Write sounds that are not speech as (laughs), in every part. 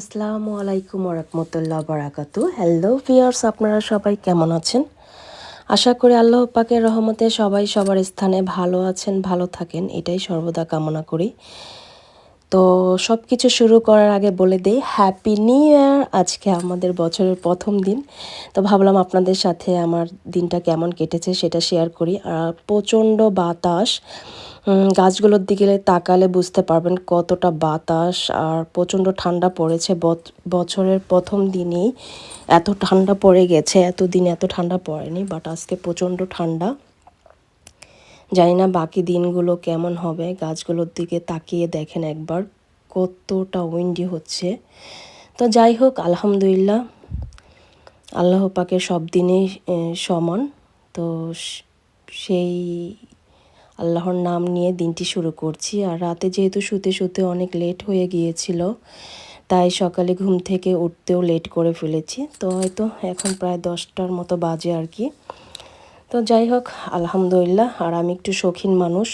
আসসালামু আলাইকুম রহমতুল্লাহ বরাকাত। Hello viewers আপনারা সবাই কেমন আছেন? আশা করি আল্লাহ পাকের রহমতে সবাই সবার স্থানে ভালো আছেন, ভালো থাকেন, এটাই সর্বদা কামনা করি। তো সব কিছু শুরু করার আগে বলে দিই হ্যাপি নিউ ইয়ার আজকে আমাদের বছরের প্রথম দিন। তো ভাবলাম আপনাদের সাথে আমার দিনটা কেমন কেটেছে সেটা শেয়ার করি। আর প্রচণ্ড বাতাস। গাছগুলোর দিকে তাকালে বুঝতে পারবেন কতটা বাতাস। আর প্রচণ্ড ঠান্ডা পড়েছে। বছরের প্রথম দিনেই এত ঠান্ডা পড়ে গেছে। এতদিন এত ঠান্ডা পড়েনি বাট আজকে প্রচণ্ড ঠান্ডা। জানি না বাকি দিনগুলো কেমন হবে, গাছগুলোর দিকে তাকিয়ে দেখেন একবার কতটা উইন্ডি হচ্ছে। তো যাই হোক, আলহামদুলিল্লাহ, আল্লাহ পাকে সব দিনেই সমান। তো সেই আল্লাহর নাম নিয়ে দিনটি শুরু করছি। আর রাতে যেহেতু শুতে শুতে অনেক লেট হয়ে গিয়েছিল, তাই সকালে ঘুম থেকে উঠতেও লেট করে ফেলেছি। তো হয়তো এখন প্রায় দশটার মতো বাজে আর কি। তো যাই হোক, আলহামদুলিল্লাহ। আর আমি একটু শৌখিন মানুষ।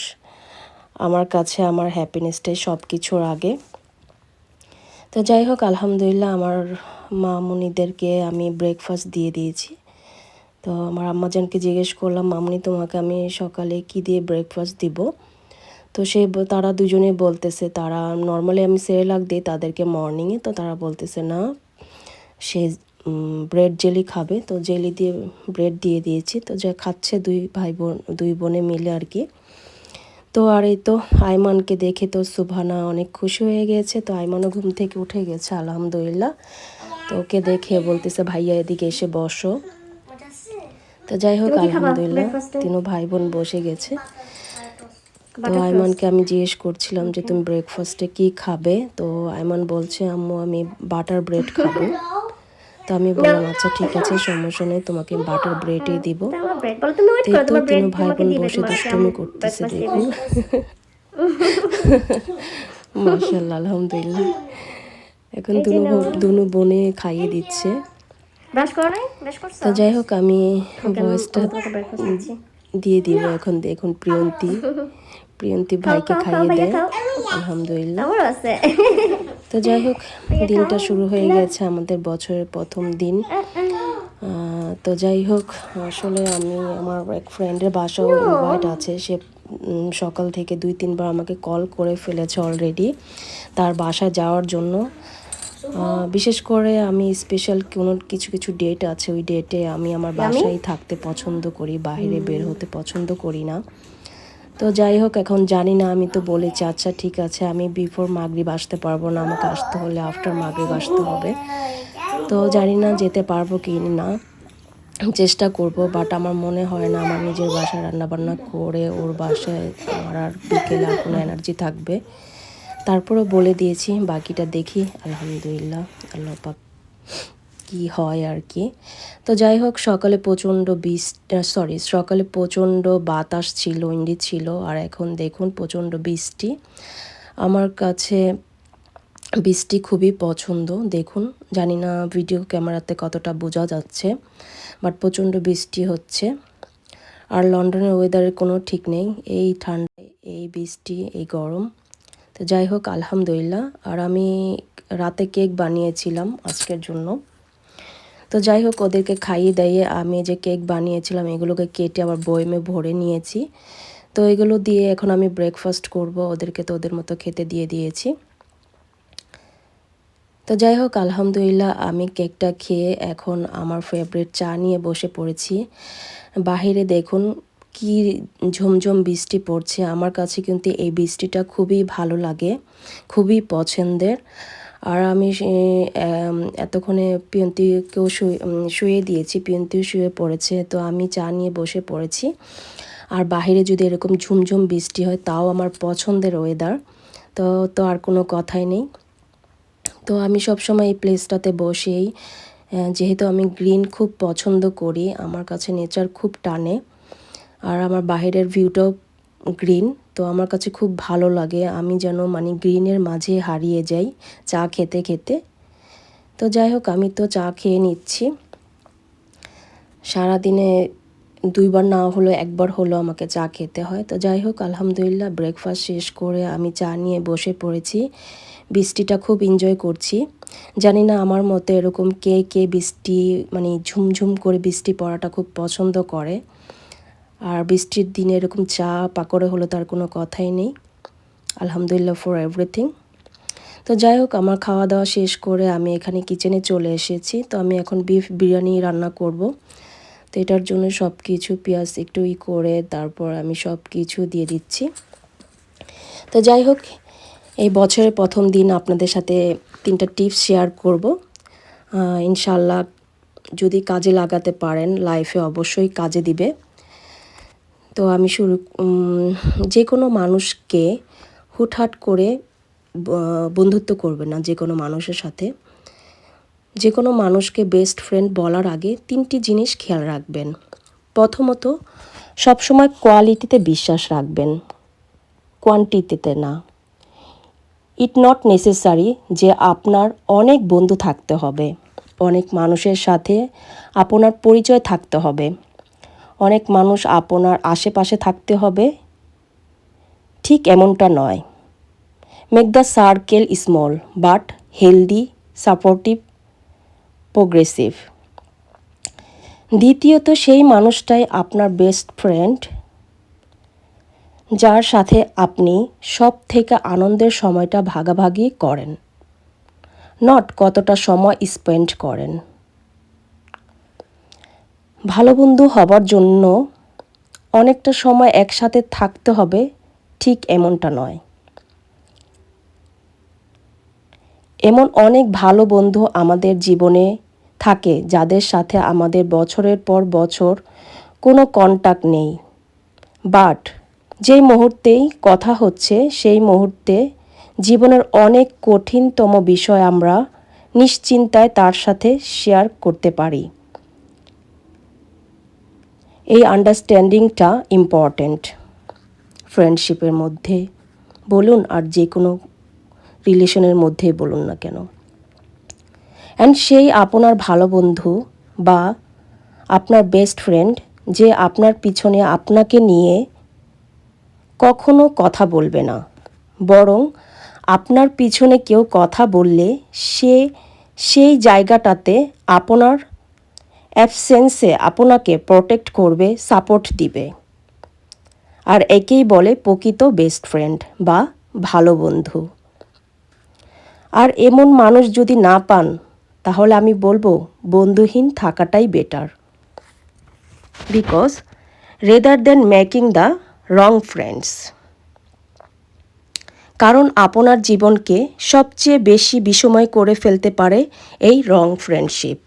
আমার কাছে আমার হ্যাপিনেসটাই সব কিছুর আগে। তো যাই হোক, আলহামদুলিল্লাহ আমার মামুনিদেরকে আমি ব্রেকফাস্ট দিয়ে দিয়েছি। তো আমার আম্মাজানকে জিজ্ঞেস করলাম, মামুনি, তোমাকে আমি সকালে কি দিয়ে ব্রেকফাস্ট দিব? তো সে তারা দুজনে বলতেছে, তারা নর্মালি আমি সেরেলাক দিই, তাদেরকে মর্নিংয়ে তো তারা বলতেছে, না, সে ব্রেড জেলি খাবে। তো জেলি দিয়ে ব্রেড দিয়ে দিয়েছি। তো যা খাচ্ছে দুই ভাই বোন দুই বোনে মিলে আর কি। তো আর এই তো আইমানকে দেখে তো সুভানা অনেক খুশি হয়ে গেছে। তো আইমানও ঘুম থেকে উঠে গেছে আলহামদুলিল্লাহ। তো ওকে দেখে বলতেছে ভাইয়া এদিকে এসে বসো। তো যাই হোক আলহামদুলিল্লাহ? তিনও ভাই বোন বসে গেছে। তো আইমানকে আমি জিজ্ঞেস করছিলাম যে তুমি ব্রেকফাস্টে কি খাবে? তো আইমান বলছে আম্মু আমি বাটার ব্রেড খাব। (laughs) তো আমি বললাম আচ্ছা ঠিক আছে সমস্যা নেই তোমাকে বাটার ব্রেডই দিব। তো এই করো তো তোমার ব্রেড তিনও ভাই বোন বসে দুষ্টুমি করতেছে দেখুন। মার্শাল্লাহ আলহামদুলিল্লাহ। এখন দুনো দুনো বোনে খাইয়ে দিচ্ছে। তো যাই হোক আমি ভয়েসটা দিয়ে দিব এখন দেখুন প্রিয়ন্তী। (laughs) প্রিয়ন্তী ভাইকে খাইয়ে দেয়। আলহামদুলিল্লাহ। আছে। তো যাই হোক দিনটা শুরু হয়ে গেছে আমাদের বছরের প্রথম দিন। তো যাই হোক আসলে আমি আমার এক ফ্রেন্ডের বাসাও ইনভাইট আছে। সে সকাল থেকে দুই তিনবার আমাকে কল করে ফেলেছে অলরেডি তার বাসায় যাওয়ার জন্য। বিশেষ করে আমি স্পেশাল কোনো কিছু কিছু ডেট আছে ওই ডেটে আমি আমার বাসায় থাকতে পছন্দ করি বাইরে বের হতে পছন্দ করি না। তো যাই হোক, এখন জানি না, আমি তো বলেছি আচ্ছা ঠিক আছে, আমি বিফোর মাগরিব আসতে পারব না, আমাকে আসতে হলে আফটার মাগরিব আসতে হবে। তো জানি না, যেতে পারব কি না, চেষ্টা করব বাট আমার মনে হয় না, আমার নিজের বাসায় রান্নাবান্না করে ওর বাসায় আমার আর বিকেলে আর কোনো এনার্জি থাকবে। তারপরেও বলে দিয়েছি, বাকিটা দেখি, আলহামদুলিল্লাহ, আল্লাহ পাক। কি হয় আর কি। তো যাই হোক, সকালে প্রচণ্ড বিষ সরি সকালে প্রচণ্ড বাতাস ছিল উইন্ডি ছিল, আর এখন দেখুন প্রচণ্ড বৃষ্টি। আমার কাছে বৃষ্টি খুবই পছন্দ, দেখুন, জানি না ভিডিও ক্যামেরাতে কতটা বোঝা যাচ্ছে, বাট প্রচণ্ড বৃষ্টি হচ্ছে। আর লন্ডনের ওয়েদারের কোনো ঠিক নেই, এই ঠান্ডায় এই বৃষ্টি, এই গরম। তো যাই হোক, আলহামদুলিল্লাহ, আর আমি রাতে কেক বানিয়েছিলাম আজকের জন্য। তো যাই হোক ওদেরকে খাইয়ে দাইয়ে আমি যে কেক বানিয়েছিলাম, এগুলোকে কেটে আবার বয়মে ভরে নিয়েছি। তো এগুলো দিয়ে এখন আমি ব্রেকফাস্ট করব, ওদেরকে তো ওদের মতো খেতে দিয়ে দিয়েছি। তো যাই হোক আলহামদুলিল্লাহ আমি কেকটা খেয়ে এখন আমার ফেভারিট চা নিয়ে বসে পড়েছি। বাহিরে দেখুন কি ঝমঝম বৃষ্টি পড়ছে। আমার কাছে কিন্তু এই বৃষ্টিটা খুবই ভালো লাগে, খুবই পছন্দের। আর আমি এতক্ষণে পিয়ন্তিকেও শুয়ে শুয়ে দিয়েছি, পিয়ন্তিও শুয়ে পড়েছে, তো আমি চা নিয়ে বসে পড়েছি। আর বাইরে যদি এরকম ঝুমঝুম বৃষ্টি হয়, তাও আমার পছন্দের ওয়েদার তো তো আর কোনো কথাই নেই। তো আমি সবসময় এই প্লেসটাতে বসেই যেহেতু আমি গ্রিন খুব পছন্দ করি, আমার কাছে নেচার খুব টানে, আর আমার বাইরের ভিউটাও গ্রিন তো আমার কাছে খুব ভালো লাগে। আমি যেন মানে গ্রিনের মাঝে হারিয়ে যাই চা খেতে খেতে। তো যাই হোক, আমি তো চা খেয়ে নিচ্ছি। সারাদিনে দুইবার না হলো একবার হলো আমাকে চা খেতে হয়। তো যাই হোক, আলহামদুলিল্লাহ ব্রেকফাস্ট শেষ করে আমি চা নিয়ে বসে পড়েছি। বৃষ্টিটা খুব এনজয় করছি। জানি না আমার মতো এরকম কে কে বৃষ্টি মানে ঝুমঝুম করে বৃষ্টি পড়াটা খুব পছন্দ করে। আর বৃষ্টির দিনে এরকম চা পাকড়ে হলো তার কোনো কথাই নেই। আলহামদুলিল্লাহ ফর এভরিথিং তো যাই হোক, আমার খাওয়া দাওয়া শেষ করে আমি এখানে কিচেনে চলে এসেছি। তো আমি এখন বিফ বিরিয়ানি রান্না করব। তো এটার জন্য সব কিছু পেঁয়াজ একটু ই করে তারপর আমি সব কিছু দিয়ে দিচ্ছি। তো যাই হোক, এই বছরের প্রথম দিন আপনাদের সাথে তিনটা টিপস শেয়ার করব। ইনশাল্লাহ যদি কাজে লাগাতে পারেন লাইফে অবশ্যই কাজে দিবে। তো আমি শুরু যে কোনো মানুষকে হুটহাট করে বন্ধুত্ব করবে না যে কোনো মানুষের সাথে। যে কোনো মানুষকে বেস্ট ফ্রেন্ড বলার আগে তিনটি জিনিস খেয়াল রাখবেন। প্রথমত, সবসময় কোয়ালিটিতে বিশ্বাস রাখবেন। কোয়ান্টিটিতে না। ইট নট নেসেসারি যে আপনার অনেক বন্ধু থাকতে হবে। অনেক মানুষের সাথে আপনার পরিচয় থাকতে হবে। অনেক মানুষ আপনার আশেপাশে থাকতে হবে। ঠিক এমনটা নয়। Make the circle small but healthy supportive progressive দ্বিতীয়ত, সেই মানুষটাই আপনার বেস্ট ফ্রেন্ড যার সাথে আপনি সব থেকে আনন্দের সময়টা ভাগাভাগি করেন নট কতটা সময় স্পেন্ড করেন। ভালো বন্ধু হবার জন্য অনেকটা সময় একসাথে থাকতে হবে, ঠিক এমনটা নয়। এমন অনেক ভালো বন্ধু আমাদের জীবনে থাকে যাদের সাথে আমাদের বছরের পর বছর কোনো কন্টাক্ট নেই। বাট যেই মুহূর্তেই কথা হচ্ছে, সেই মুহূর্তে জীবনের অনেক কঠিনতম বিষয় আমরা নিশ্চিন্তায় তার সাথে শেয়ার করতে পারি। এই আন্ডারস্ট্যান্ডিংটা ইম্পর্ট্যান্ট ফ্রেন্ডশিপের মধ্যে বলুন আর যে কোনো রিলেশনের মধ্যেই বলুন না কেন। অ্যান্ড সেই আপনার ভালো বন্ধু বা আপনার বেস্ট ফ্রেন্ড যে আপনার পিছনে আপনাকে নিয়ে কখনো কথা বলবে না। বরং আপনার পিছনে কেউ কথা বললে সে সেই জায়গাটাতে আপনার অ্যাবসেন্সে আপনাকে প্রোটেক্ট করবে, সাপোর্ট দিবে। আর একেই বলে প্রকৃত বেস্ট ফ্রেন্ড বা ভালো বন্ধু। আর এমন মানুষ যদি না পান, তাহলে আমি বলব বন্ধুহীন থাকাটাই better because rather than making the wrong friends কারণ আপনার জীবনকে সবচেয়ে বেশি বিষময় করে ফেলতে পারে এই রং ফ্রেন্ডশিপ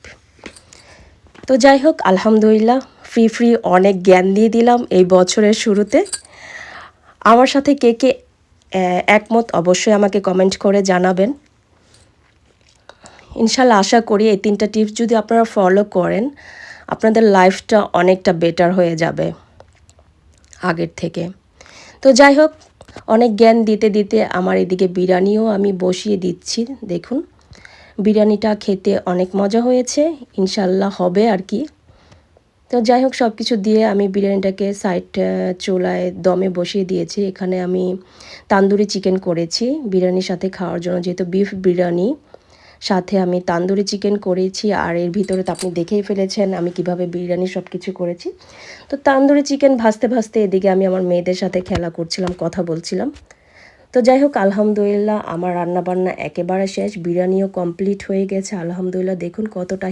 তো যাই হোক, আলহামদুলিল্লাহ ফ্রি ফ্রি অনেক জ্ঞান দিয়ে দিলাম এই বছরের শুরুতে। আমার সাথে কে কে একমত অবশ্যই আমাকে কমেন্ট করে জানাবেন। ইনশাল্লাহ আশা করি এই তিনটা টিপস যদি আপনারা ফলো করেন, আপনাদের লাইফটা অনেকটা বেটার হয়ে যাবে আগের থেকে। তো যাই হোক, অনেক জ্ঞান দিতে দিতে আমার এদিকে বিরিয়ানিও আমি বসিয়ে দিচ্ছি, দেখুন। বিরিয়ানিটা খেতে অনেক মজা হয়েছে, ইনশাল্লাহ হবে আর কি। তো যাই হোক সব কিছু দিয়ে আমি বিরিয়ানিটাকে সাইড চোলায় দমে বসিয়ে দিয়েছি। এখানে আমি তান্দুরি চিকেন করেছি বিরিয়ানির সাথে খাওয়ার জন্য, যেহেতু বিফ বিরিয়ানি। সাথে আমি তান্দুরি চিকেন করেছি আর এর ভিতরে তো আপনি দেখেই ফেলেছেন আমি কীভাবে বিরিয়ানি সব কিছু করেছি। তো তান্দুরি চিকেন ভাজতে ভাজতে এদিকে আমি আমার মেয়েদের সাথে খেলা করছিলাম, কথা বলছিলাম। তো যাই হোক আলহামদুলিল্লাহ আমার রান্নাবান্না একেবারে শেষ। বিরিয়ানিও কমপ্লিট হয়ে গেছে, আলহামদুলিল্লাহ। দেখুন কতটা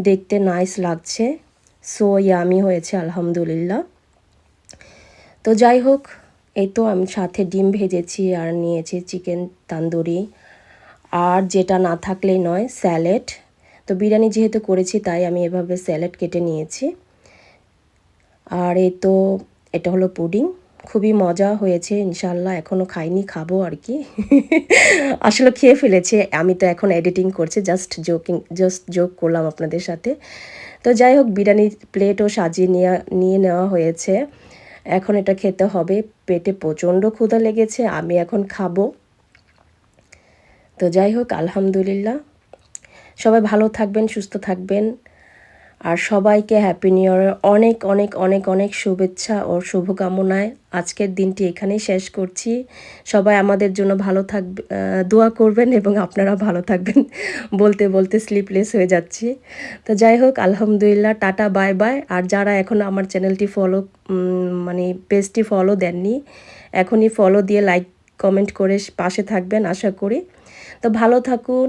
দেখতে নাইস লাগছে। সো ইয়ামি হয়েছে, আলহামদুলিল্লাহ। তো যাই হোক এই তো আমি সাথে ডিম ভেজেছি আর নিয়েছি চিকেন তান্দুরি। আর যেটা না থাকলেই নয়, স্যালাড। তো বিরিয়ানি যেহেতু করেছি, তাই আমি এভাবে স্যালাড কেটে নিয়েছি। আর এই তো, এটা হলো পুডিং। খুবই মজা হয়েছে ইনশাল্লাহ এখনও খাইনি, খাব আর কি। (laughs) আসলে খেয়ে ফেলেছে, আমি তো এখন এডিটিং করছি জাস্ট জোকিং জাস্ট জোক করলাম আপনাদের সাথে। তো যাই হোক বিরিয়ানির প্লেটও সাজিয়ে নেওয়া নিয়ে নেওয়া হয়েছে। এখন এটা খেতে হবে, পেটে প্রচণ্ড ক্ষুধা লেগেছে, আমি এখন খাব। তো যাই হোক, আলহামদুলিল্লাহ। সবাই ভালো থাকবেন, সুস্থ থাকবেন। আর সবাইকে হ্যাপি নিউ ইয়ারের অনেক অনেক অনেক অনেক শুভেচ্ছা ও শুভকামনায় আজকের দিনটি এখানেই শেষ করছি। সবাই আমাদের জন্য ভালো থাকবে দোয়া করবেন এবং আপনারা ভালো থাকবেন (laughs) বলতে বলতে স্লিপলেস হয়ে যাচ্ছি। তো যাই হোক, আলহামদুলিল্লাহ, টাটা বাই বাই আর যারা এখনও আমার চ্যানেলটি ফলো মানে পেজটি ফলো দেননি, এখনই ফলো দিয়ে লাইক কমেন্ট করে পাশে থাকবেন, আশা করি। তো ভালো থাকুন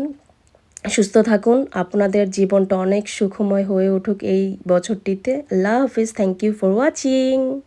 সুস্থ থাকুন। আপনাদের জীবনটা অনেক সুখময় হয়ে উঠুক এই বছরটিতে। আল্লাহ হাফিজ। Thank you for watching